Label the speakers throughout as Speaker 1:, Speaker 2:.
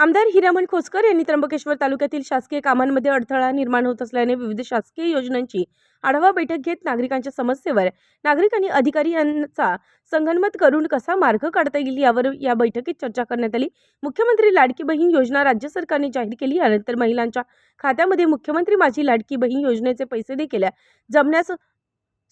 Speaker 1: आमदार हिरामण खोसकर यांनी त्र्यंबकेश्वर तालुक्यातील शासकीय कामांमध्ये अडथळा निर्माण होत असल्याने विविध शासकीय योजनांची आढावा बैठक घेत नागरिकांच्या समस्येवर नागरिकांनी अधिकारी यांचा संगनमत करून कसा मार्ग काढता येईल यावर या बैठकीत चर्चा करण्यात आली. मुख्यमंत्री लाडकी बहीण योजना राज्य सरकारने जाहीर केली. यानंतर महिलांच्या खात्यामध्ये मुख्यमंत्री माझी लाडकी बहीण योजनेचे पैसे देखील जमण्यास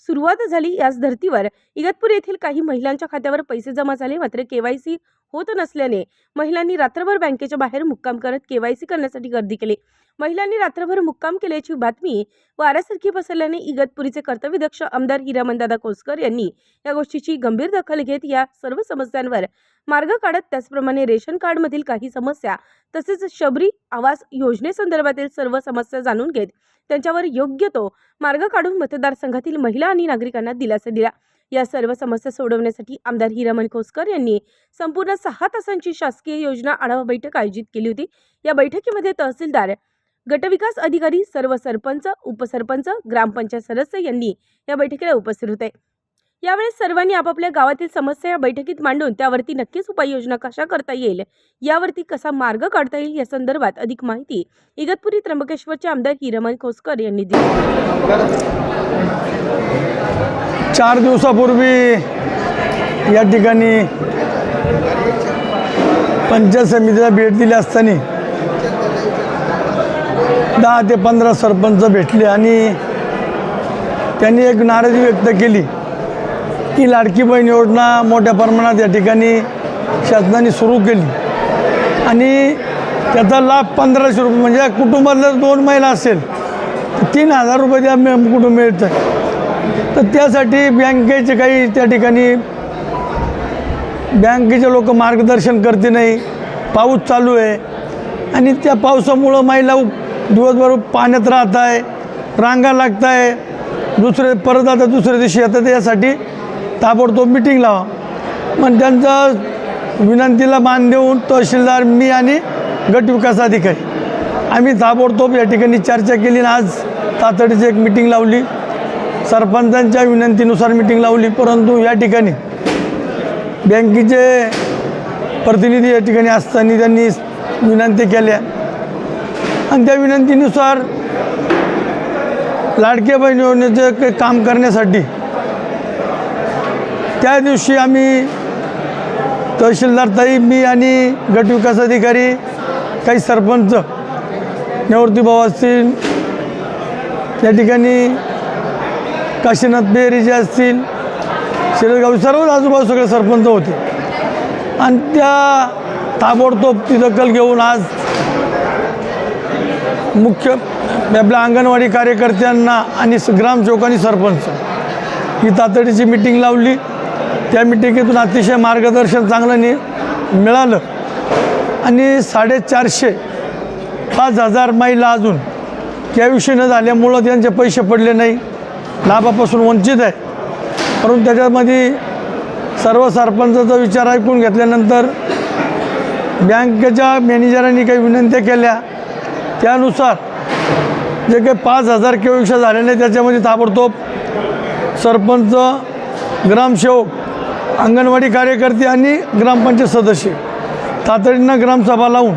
Speaker 1: सुरुवात झाली. याच धर्तीवर इगतपूर येथील काही महिलांच्या खात्यावर पैसे जमा झाले. मात्र केवायसी होत नसल्याने महिलांनी रात्रभर बँकेच्या बाहेर मुक्काम करत केवायसी करण्यासाठी गर्दी केली. महिलांनी रात्रभर मुक्काम केल्याची बातमी वाऱ्यासारखी पसरल्याने इगतपुरीचे कर्तव्यदक्ष आमदार हिरामनदादा कोसकर यांनी या गोष्टीची गंभीर दखल घेत या सर्व समस्यांवर मार्ग काढत त्याचप्रमाणे रेशन कार्डमधील काही समस्या तसेच शबरी आवास योजनेसंदर्भातील सर्व समस्या जाणून घेत त्यांच्यावर योग्य तो मार्ग काढून मतदारसंघातील महिला आणि नागरिकांना दिलासा दिला. या सर्व समस्या सोडवण्यासाठी आमदार हिरामण खोसकर यांनी संपूर्ण सहा तासांची शासकीय योजना आढावा बैठक आयोजित केली होती. या बैठकीमध्ये तहसीलदार गटविकास अधिकारी सर्व सरपंच उपसरपंच ग्रामपंचायत सदस्य यांनी या बैठकीला उपस्थित होते. यावेळी सर्वांनी आपापल्या गावातील समस्या या बैठकीत मांडून त्यावरती नक्कीच उपाययोजना कशा करता येईल? यावरती कसा मार्ग काढता येईल? या संदर्भात अधिक माहिती इगतपुरी त्र्यंबकेश्वरचे आमदार हिरमन खोसकर यांनी दिली.
Speaker 2: चार दिवसापूर्वी या ठिकाणी पंचायत समितीला भेट दिली असताना दहा ते पंधरा सरपंच भेटले आणि त्यांनी एक नाराजी व्यक्त केली. ही लाडकी बहीण योजना मोठ्या प्रमाणात या ठिकाणी शासनाने सुरू केली. आणि त्याचा लाभ पंधराशे रुपये म्हणजे कुटुंबातल्या दोन महिला असेल तर तीन हजार रुपये त्या कुठून कुटुंब मिळतं तर त्यासाठी बँकेचे काही त्या ठिकाणी बँकेचे लोक मार्गदर्शन करते नाही. पाऊस चालू आहे. आणि त्या पावसामुळं महिला दिवसभर पाण्यात राहत आहे रांगा लागत आहे दुसरे परत आता दुसऱ्या दिवशी येतात यासाठी ताबडतोब मिटिंग लावा. मग त्यांचा विनंतीला मान देऊन तहसीलदार मी आणि गटविकास अधिकारी. आम्ही ताबडतोब या ठिकाणी चर्चा केली आणि आज तातडीची एक मिटिंग लावली. सरपंचांच्या विनंतीनुसार मिटिंग लावली परंतु या ठिकाणी बँकेचे प्रतिनिधी या ठिकाणी असताना त्यांनी विनंती केल्या. आणि त्या विनंतीनुसार लाडक्या बहीण योजनेचं काम करण्यासाठी त्या दिवशी आम्ही तहसीलदार ताई मी आणि गटविकास अधिकारी काही सरपंच निवृत्तीभाऊ असतील त्या ठिकाणी काशीनाथ बेहरी जे असतील शिरगाव सर्व आजूबाजू सगळे सरपंच होते. आणि त्या ताबडतोब ती दखल घेऊन आज मुख्य आपल्या अंगणवाडी कार्यकर्त्यांना आणि स- ग्रामसेवकांनी सरपंच. ही तातडीची मिटिंग लावली. त्या मिटिंगेतून अतिशय मार्गदर्शन चांगलं नि मिळालं. आणि साडेचारशे पाच हजार महिला अजून त्याविषयी न झाल्यामुळं त्यांचे पैसे पडले नाही. लाभापासून वंचित आहे. परंतु त्याच्यामध्ये सर्व सरपंचाचा विचार ऐकून घेतल्यानंतर बँकेच्या मॅनेजरांनी काही विनंत्या केल्या. त्यानुसार जे काही पाच हजार केवीक्षा झाले नाही त्याच्यामध्ये ताबडतोब सरपंच ग्रामसेवक अंगणवाडी कार्यकर्ते आणि ग्रामपंचायत सदस्य. तातडीनं ग्रामसभा लावून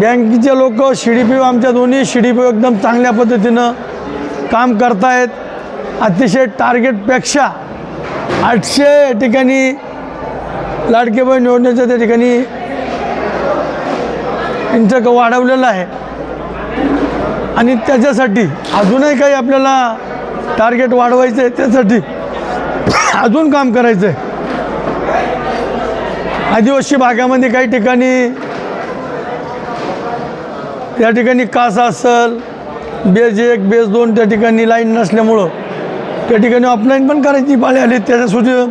Speaker 2: बँकेचे लोक शी डी पी आमच्या दोन्ही शी डी पी एकदम चांगल्या पद्धतीनं काम करतायत. अतिशय टार्गेटपेक्षा आठशे या ठिकाणी लाडके बहीण त्या ठिकाणी त्यांचं वाढवलेलं आहे. आणि त्याच्यासाठी अजूनही काही आपल्याला टार्गेट वाढवायचं आहे त्यासाठी अजून काम करायचं आहे आदिवासी भागामध्ये काही ठिकाणी त्या ठिकाणी कासा असेल बेज एक बेज दोन त्या ठिकाणी लाईन नसल्यामुळं त्या ठिकाणी ऑफलाईन पण करायची पाळी आली. त्याच्यासुद्धा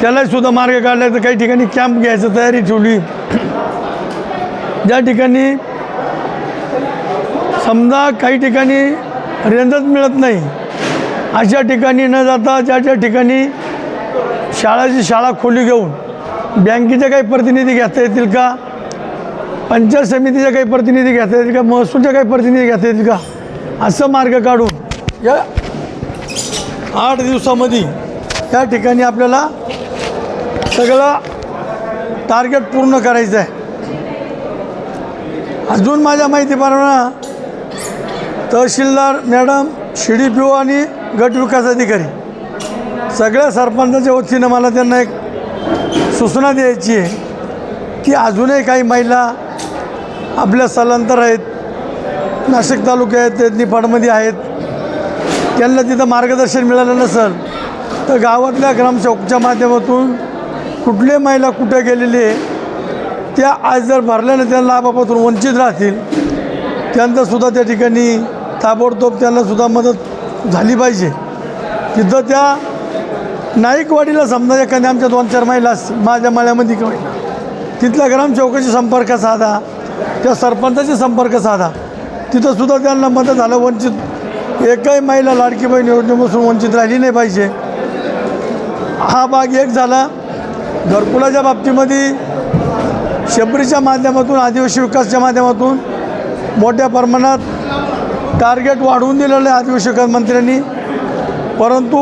Speaker 2: त्यालाही सुद्धा मार्ग काढला तर काही ठिकाणी कॅम्प घ्यायचं तयारी ठेवली. ज्या ठिकाणी समजा काही ठिकाणी रेंजच मिळत नाही. अशा ठिकाणी न जाता ज्या ज्या ठिकाणी शाळाची शाळा खोली घेऊन बँकेचे काही प्रतिनिधी घेता येतील का? पंचायत समितीचे काही प्रतिनिधी घेता येतील का? महसूलचे काही प्रतिनिधी घेता येतील का? असं मार्ग काढून या आठ दिवसामध्ये या ठिकाणी आपल्याला सगळं टार्गेट पूर्ण करायचं आहे. अजून माझ्या माहितीप्रमाणे तहसीलदार madam C D P O आणि गटविकास अधिकारी. सगळ्या सरपंचाच्या वतीनं मला त्यांना एक सूचना द्यायची आहे की अजूनही काही महिला आपल्या स्थलांतर आहेत नाशिक तालुक्यात आहेत निफाडमध्ये आहेत. त्यांना तिथं मार्गदर्शन मिळालं नसेल तर गावातल्या ग्रामसेवकच्या माध्यमातून कुठले महिला कुठे गेलेली आहे त्या आज जर भरल्यानं त्या लाभापासून वंचित राहतील त्यांचासुद्धा त्या ठिकाणी ताबडतोब त्यांनासुद्धा मदत झाली पाहिजे. तिथं त्या नाईकवाडीला समजा एखाद्या आमच्या दोन चार महिला असतील माझ्या माळ्यामध्ये किंवा तिथल्या ग्रामसेवकाशी संपर्क साधा त्या सरपंचाशी संपर्क साधा. तिथंसुद्धा त्यांना मदत झालं वंचित एकही महिला लाडकी बहीण योजनेपासून वंचित राहिली नाही पाहिजे. हा भाग एक झाला. घरकुलाच्या बाबतीमध्ये शेपरीच्या माध्यमातून आदिवासी विकासच्या माध्यमातून मोठ्या प्रमाणात टार्गेट वाढवून दिलेलं आहे आदिवासी मंत्र्यांनी. परंतु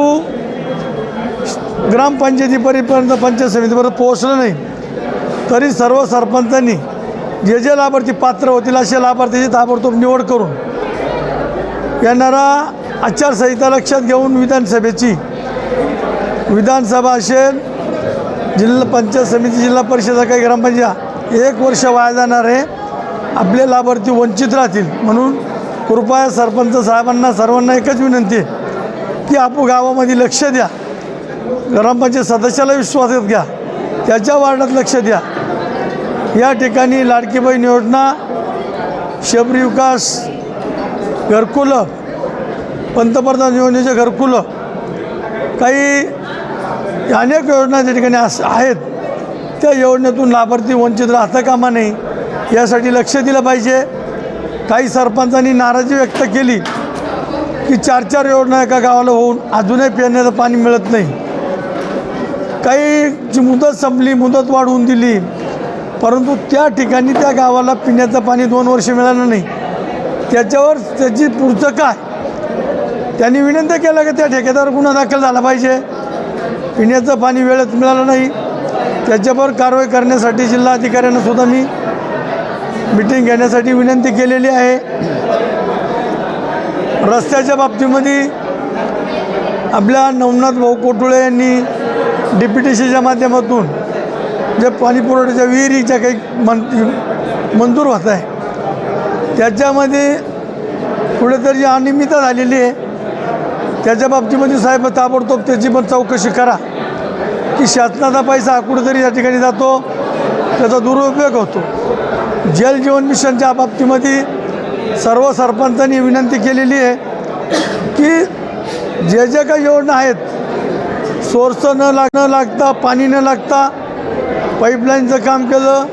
Speaker 2: ग्रामपंचायतीपर्यंत पंचायत समितीपर्यंत पोहोचलं नाही. तरी सर्व सरपंचांनी जे जे लाभार्थी पात्र होतील असे लाभार्थीची ताबडतोब निवड करून येणारा आचारसंहिता लक्षात घेऊन विधानसभेची विधानसभा असेल जिल्हा पंचायत समिती जिल्हा परिषद काही ग्रामपंचायत एक वर्ष वाया जाणार आहे. आपले लाभार्थी वंचित राहतील म्हणून कृपया सरपंच साहेबांना सर्वांना एकच विनंती आहे की आपू गावामध्ये लक्ष द्या. ग्रामपंचायत सदस्याला विश्वासात घ्या. त्याच्या वार्डात लक्ष द्या. या ठिकाणी लाडकी बहीण योजना शबरी विकास घरकुलं पंतप्रधान योजनेचे घरकुलं काही अनेक योजना त्या ठिकाणी अस आहेत. त्या योजनेतून लाभार्थी वंचित राहता कामा नये. यासाठी लक्ष दिलं पाहिजे. काही सरपंचांनी नाराजी व्यक्त केली की चार चार योजना एका गावाला होऊन अजूनही पिण्याचं पाणी मिळत नाही. काहीची मुदत संपली मुदत वाढवून दिली परंतु त्या ठिकाणी त्या गावाला पिण्याचं पाणी दोन वर्ष मिळालं नाही. त्याच्यावर त्याची पुढचं काय? त्यांनी विनंती केला की त्या ठेकेदार गुन्हा दाखल झाला पाहिजे. पिण्याचं पाणी वेळेत मिळालं नाही. त्याच्यावर कारवाई करण्यासाठी जिल्हाधिकाऱ्यांना सुद्धा मी मिटिंग घेण्यासाठी विनंती केलेली आहे. रस्त्याच्या बाबतीमध्ये आपल्या नवनाथ भाऊ कोटुळे यांनी डी पी टी सीच्या माध्यमातून जे पाणीपुरवठ्याच्या विहिरीच्या काही मन मंजूर होत आहे त्याच्यामध्ये कुठेतरी अनियमितता झालेली आहे. त्याच्या बाबतीमध्ये साहेब ताबडतोब त्याची पण चौकशी करा की शासनाचा पैसा कुठेतरी या ठिकाणी जातो. त्याचा दुरुपयोग होतो. जल जीवन मिशनच्या बाबतीमध्ये सर्व सरपंचांनी विनंती केलेली आहे की जे जे काही योजना आहेत सोर्स न लाग न लागता पाणी न लागता पाईपलाईनचं काम केलं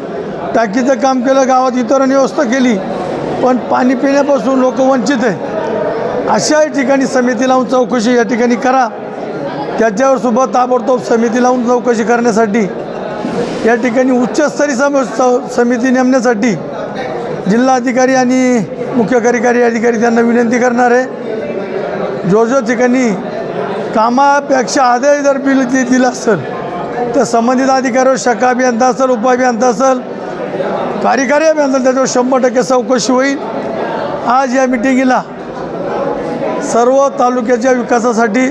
Speaker 2: टाकीचं काम केलं गावात वितरण व्यवस्था केली पण पाणी पिण्यापासून लोक वंचित आहे अशाही ठिकाणी समिती लावून चौकशी या ठिकाणी करा. त्याच्यावर सुद्धा ताबडतोब समिती लावून चौकशी करण्यासाठी या ठिकाणी उच्चस्तरीय सम स- समिती नेमण्यासाठी जिल्हाधिकारी आणि मुख्य कार्यकारी अधिकारी त्यांना विनंती करणार आहे. जो जो ठिकाणी कामापेक्षा आदेश जर बिल जे दिलं असेल तर संबंधित अधिकाऱ्यावर शका अभियंता असेल उपअभियंता असेल कार्यकारी अभियंता त्याच्यावर शंभर टक्के चौकशी होईल. आज या मिटिंगला सर्व तालुक्याच्या विकासासाठी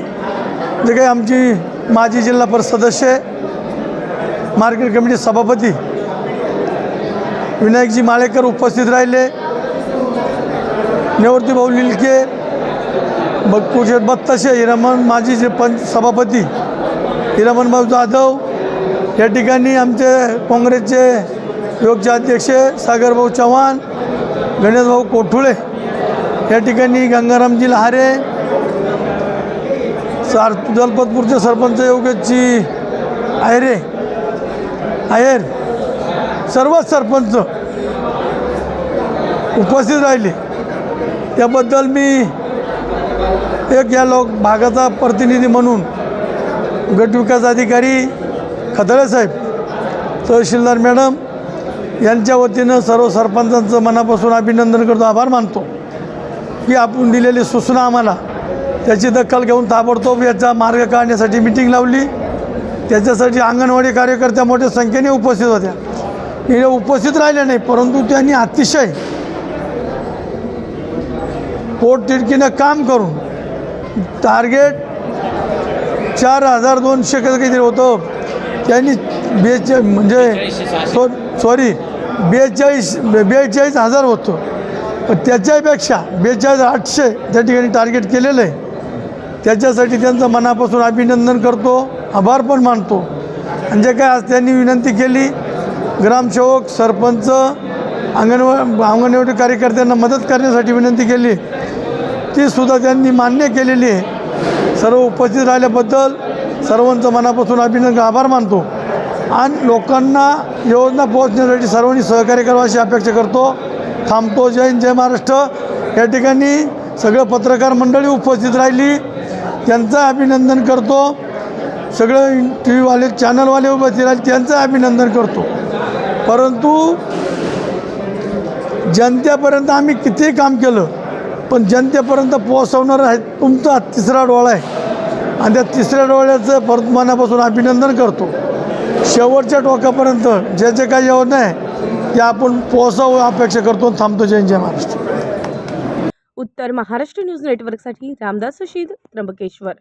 Speaker 2: जे काही आमची माजी जिल्हा परिषद सदस्य आहे, मार्केट कमिटी सभापती. विनायकजी माळेकर उपस्थित राहिले. निवृत्ती भाऊ लिलके बघपूचे बत्तशे हिरामन माजी जे पंच सभापती हिरामन भाऊ जाधव या ठिकाणी आमचे काँग्रेसचे योगचे अध्यक्ष सागरभाऊ चव्हाण गणेशभाऊ कोठुळे या ठिकाणी गंगारामजी लहारे सार जलपतपूरचे सरपंच योगेशजी आयरे आहेर. सर्वच सरपंच उपस्थित राहिले. त्याबद्दल मी एक या लोक भागाचा प्रतिनिधी म्हणून गटविकास अधिकारी खतळे साहेब तहसीलदार मॅडम यांच्या वतीनं सर्व सरपंचांचं मनापासून अभिनंदन करतो आभार मानतो की आपण दिलेली सूचना आम्हाला त्याची दखल घेऊन ताबडतोब याचा मार्ग काढण्यासाठी मिटिंग लावली. त्याच्यासाठी अंगणवाडी कार्यकर्त्या मोठ्या संख्येने उपस्थित होत्या. हे उपस्थित राहिल्या नाही परंतु त्यांनी अतिशय पोटतिडकीनं काम करून टार्गेट चार हजार दोनशे कसं काहीतरी होतं त्यांनी बेचे म्हणजे सो सॉरी बेचाळीस बेचाळीस हजार होतो. पण त्याच्यापेक्षा बेचाळीस आठशे त्या ठिकाणी टार्गेट केलेलं आहे. त्याच्यासाठी त्यांचं मनापासून अभिनंदन करतो. आभार पण मानतो. आणि जे काय आज त्यांनी विनंती केली ग्रामसेवक सरपंच अंगणवा अंगणवाडी कार्यकर्त्यांना मदत करण्यासाठी विनंती केली. तीसुद्धा त्यांनी मान्य केलेली आहे. सर्व उपस्थित राहिल्याबद्दल सर्वांचं मनापासून अभिनंदन आभार मानतो. आणि लोकांना योजना पोहोचण्यासाठी सर्वांनी सहकार्य करावं अशी अपेक्षा करतो. थांबतो. जय हिंद जय महाराष्ट्र. या ठिकाणी सगळं पत्रकार मंडळी उपस्थित राहिली. त्यांचं अभिनंदन करतो. सगळं टी व्हीवाले चॅनलवाले उपस्थित राहिले त्यांचं अभिनंदन करतो. परंतु जनतेपर्यंत आम्ही कितीही काम केलं पण जनतेपर्यंत पोहोचवणार आहे तुमचा तिसरा डोळा आहे. आणि त्या तिसऱ्या डोळ्याचं परत मनापासून अभिनंदन करतो. शेवटच्या टोकापर्यंत जे जे काही योजना आहे ते आपण पोहोचावं अपेक्षा करतो थांबतो. जय जय महाराष्ट्र.
Speaker 1: उत्तर महाराष्ट्र न्यूज नेटवर्कसाठी रामदास रशीद त्र्यंबकेश्वर.